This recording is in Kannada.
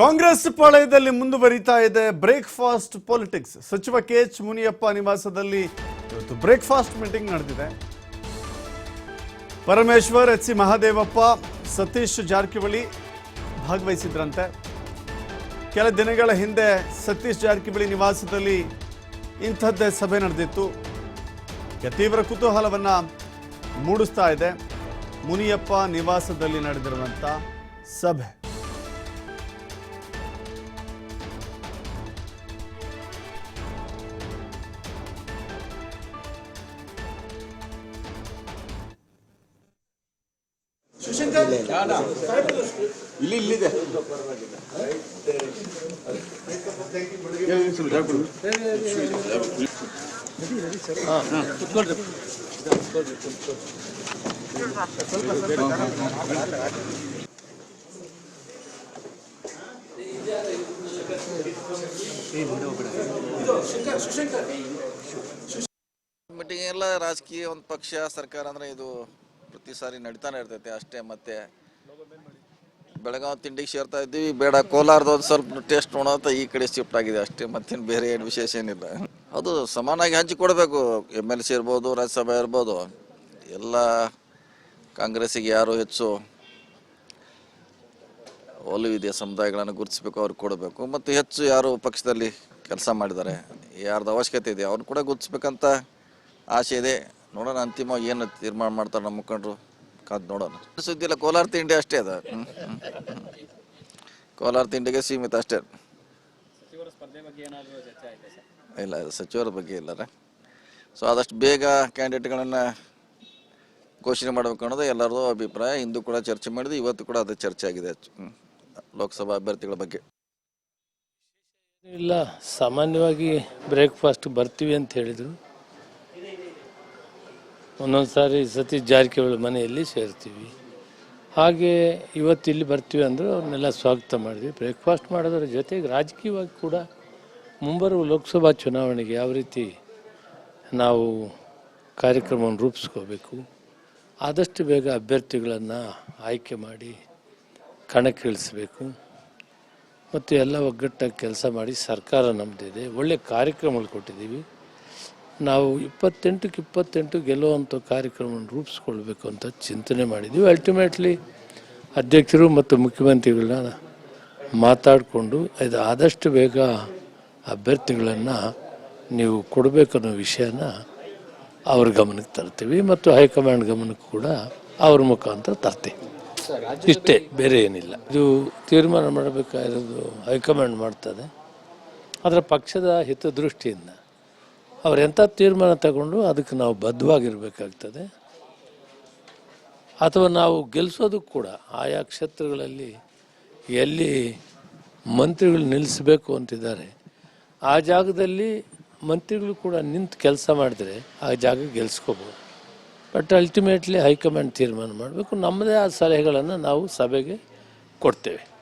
ಕಾಂಗ್ರೆಸ್ ಪಾಳಯದಲ್ಲಿ ಮುಂದುವರಿತಾ ಇದೆ ಬ್ರೇಕ್ಫಾಸ್ಟ್ ಪಾಲಿಟಿಕ್ಸ್. ಸಚಿವ ಕೆ ಎಚ್ ಮುನಿಯಪ್ಪ ನಿವಾಸದಲ್ಲಿ ಇವತ್ತು ಬ್ರೇಕ್ಫಾಸ್ಟ್ ಮೀಟಿಂಗ್ ನಡೆದಿದೆ. ಪರಮೇಶ್ವರ್, ಎಚ್ ಸಿ ಮಹಾದೇವಪ್ಪ, ಸತೀಶ್ ಜಾರಕಿಹೊಳಿ ಭಾಗವಹಿಸಿದ್ರಂತೆ. ಕೆಲ ದಿನಗಳ ಹಿಂದೆ ಸತೀಶ್ ಜಾರಕಿಹೊಳಿ ನಿವಾಸದಲ್ಲಿ ಇಂಥದ್ದೇ ಸಭೆ ನಡೆದಿತ್ತು. ತೀವ್ರ ಕುತೂಹಲವನ್ನು ಮೂಡಿಸ್ತಾ ಇದೆ. ಮುನಿಯಪ್ಪ ನಿವಾಸದಲ್ಲಿ ನಡೆದಿರುವಂಥ ಸಭೆ. ಇಲ್ಲಿ ಇಲ್ಲಿದೆ. ಮೀಟಿಂಗ್ ಎಲ್ಲ ರಾಜಕೀಯ ಒಂದು ಪಕ್ಷ ಸರ್ಕಾರ ಅಂದ್ರೆ ಇದು ಪ್ರತಿ ಸಾರಿ ನಡೀತಾನೆ ಇರ್ತೈತೆ ಅಷ್ಟೇ, ಮತ್ತೆ ಬೆಳಗಾವಿ ತಿಂಡಿಗೆ ಸೇರ್ತಾ ಇದ್ದೀವಿ. ಬೇಡ ಕೋಲಾರದ ಒಂದು ಸ್ವಲ್ಪ ಟೇಸ್ಟ್ ನೋಡೋಂತ ಈ ಕಡೆ ಶಿಫ್ಟ್ ಆಗಿದೆ ಅಷ್ಟೇ, ಮತ್ತೇನು ಬೇರೆ ಏನು ವಿಶೇಷ ಏನಿಲ್ಲ. ಅದು ಸಮಾನಾಗಿ ಹಂಚಿಕೊಡ್ಬೇಕು ಎಂ ಎಲ್ ಸಿ ಇರ್ಬೋದು, ರಾಜ್ಯಸಭೆ ಇರ್ಬೋದು, ಎಲ್ಲ ಕಾಂಗ್ರೆಸ್ಸಿಗೆ ಯಾರು ಹೆಚ್ಚು ಒಲವಿದೆ, ಸಮುದಾಯಗಳನ್ನು ಗುರುತಿಸಬೇಕು ಅವ್ರಿಗೆ ಕೊಡಬೇಕು. ಮತ್ತು ಹೆಚ್ಚು ಯಾರು ಪಕ್ಷದಲ್ಲಿ ಕೆಲಸ ಮಾಡಿದ್ದಾರೆ, ಯಾರ್ದು ಅವಶ್ಯಕತೆ ಇದೆ ಅವ್ರನ್ನ ಕೂಡ ಗುರುತಿಸ್ಬೇಕಂತ ಆಸೆ ಇದೆ. ನೋಡೋಣ ಅಂತಿಮ ಏನು ತೀರ್ಮಾನ ಮಾಡ್ತಾರೆ ನಮ್ಮ ಮುಖಂಡರು ಕಾದ್ ನೋಡೋಣ. ಸುದ್ದಿ ಇಲ್ಲ ಕೋಲಾರ ತಿಂಡಿ ಅಷ್ಟೇ ಅದ. ಕೋಲಾರ ತಿಂಡಿಗೆ ಸೀಮಿತ ಅಷ್ಟೇ. ಇಲ್ಲ ಇದು ಸಚಿವರ ಬಗ್ಗೆ ಇಲ್ಲರ ಸೊ ಆದಷ್ಟು ಬೇಗ ಕ್ಯಾಂಡಿಡೇಟ್ಗಳನ್ನು ಘೋಷಣೆ ಮಾಡಬೇಕು ಅನ್ನೋದು ಎಲ್ಲರದು ಅಭಿಪ್ರಾಯ. ಇಂದು ಕೂಡ ಚರ್ಚೆ ಮಾಡಿದ್ವಿ ಇವತ್ತು ಕೂಡ ಅದು ಚರ್ಚೆ ಆಗಿದೆ. ಲೋಕಸಭಾ ಅಭ್ಯರ್ಥಿಗಳ ಬಗ್ಗೆ. ಇಲ್ಲ ಸಾಮಾನ್ಯವಾಗಿ ಬ್ರೇಕ್ಫಾಸ್ಟ್ ಬರ್ತೀವಿ ಅಂತ ಹೇಳಿದರು. ಒಂದೊಂದು ಸಾರಿ ಸತಿ ಜಾರಕಿಹೊಳಿ ಮನೆಯಲ್ಲಿ ಸೇರ್ತೀವಿ. ಹಾಗೆ ಇವತ್ತು ಇಲ್ಲಿ ಬರ್ತೀವಿ ಅಂದರು ಅವ್ರನ್ನೆಲ್ಲ ಸ್ವಾಗತ ಮಾಡಿದ್ವಿ. ಬ್ರೇಕ್ಫಾಸ್ಟ್ ಮಾಡೋದ್ರ ಜೊತೆಗೆ ರಾಜಕೀಯವಾಗಿ ಕೂಡ ಮುಂಬರುವ ಲೋಕಸಭಾ ಚುನಾವಣೆಗೆ ಯಾವ ರೀತಿ ನಾವು ಕಾರ್ಯಕ್ರಮವನ್ನು ರೂಪಿಸ್ಕೋಬೇಕು, ಆದಷ್ಟು ಬೇಗ ಅಭ್ಯರ್ಥಿಗಳನ್ನು ಆಯ್ಕೆ ಮಾಡಿ ಕಣಕ್ಕಿಳಿಸ್ಬೇಕು. ಮತ್ತು ಎಲ್ಲ ಒಗ್ಗಟ್ಟಾಗಿ ಕೆಲಸ ಮಾಡಿ ಸರ್ಕಾರ ನಮ್ಮದಿದೆ ಒಳ್ಳೆಯ ಕಾರ್ಯಕ್ರಮಗಳು ಕೊಟ್ಟಿದ್ದೀವಿ. ನಾವು ಇಪ್ಪತ್ತೆಂಟಕ್ಕೆ ಇಪ್ಪತ್ತೆಂಟು ಗೆಲ್ಲುವಂಥ ಕಾರ್ಯಕ್ರಮವನ್ನು ರೂಪಿಸ್ಕೊಳ್ಬೇಕು ಅಂತ ಚಿಂತನೆ ಮಾಡಿದ್ದೀವಿ. ಅಲ್ಟಿಮೇಟ್ಲಿ ಅಧ್ಯಕ್ಷರು ಮತ್ತು ಮುಖ್ಯಮಂತ್ರಿಗಳನ್ನ ಮಾತಾಡಿಕೊಂಡು ಇದು ಆದಷ್ಟು ಬೇಗ ಅಭ್ಯರ್ಥಿಗಳನ್ನು ನೀವು ಕೊಡಬೇಕನ್ನೋ ವಿಷಯನ ಅವ್ರ ಗಮನಕ್ಕೆ ತರ್ತೀವಿ ಮತ್ತು ಹೈಕಮಾಂಡ್ ಗಮನಕ್ಕೆ ಕೂಡ ಅವ್ರ ಮುಖಾಂತರ ತರ್ತೀವಿ. ಇಷ್ಟೇ, ಬೇರೆ ಏನಿಲ್ಲ. ಇದು ತೀರ್ಮಾನ ಮಾಡಬೇಕಾಗಿರೋದು ಹೈಕಮಾಂಡ್ ಮಾಡ್ತದೆ. ಅದರ ಪಕ್ಷದ ಹಿತದೃಷ್ಟಿಯಿಂದ. ಅವ್ರು ಎಂಥ ತೀರ್ಮಾನ ತಗೊಂಡು ಅದಕ್ಕೆ ನಾವು ಬದ್ಧವಾಗಿರಬೇಕಾಗ್ತದೆ. ಅಥವಾ ನಾವು ಗೆಲ್ಲಿಸೋದಕ್ಕೆ ಕೂಡ ಆಯಾ ಕ್ಷೇತ್ರಗಳಲ್ಲಿ ಎಲ್ಲಿ ಮಂತ್ರಿಗಳು ನಿಲ್ಲಿಸಬೇಕು ಅಂತಿದ್ದಾರೆ. ಆ ಜಾಗದಲ್ಲಿ ಮಂತ್ರಿಗಳು ಕೂಡ ನಿಂತು ಕೆಲಸ ಮಾಡಿದ್ರೆ ಆ ಜಾಗ ಗೆಲ್ಸ್ಕೋಬೋದು. ಬಟ್ ಅಲ್ಟಿಮೇಟ್ಲಿ ಹೈಕಮಾಂಡ್ ತೀರ್ಮಾನ ಮಾಡಬೇಕು. ನಮ್ಮದೇ ಆದ ಸಲಹೆಗಳನ್ನು ನಾವು ಸಭೆಗೆ ಕೊಡ್ತೇವೆ.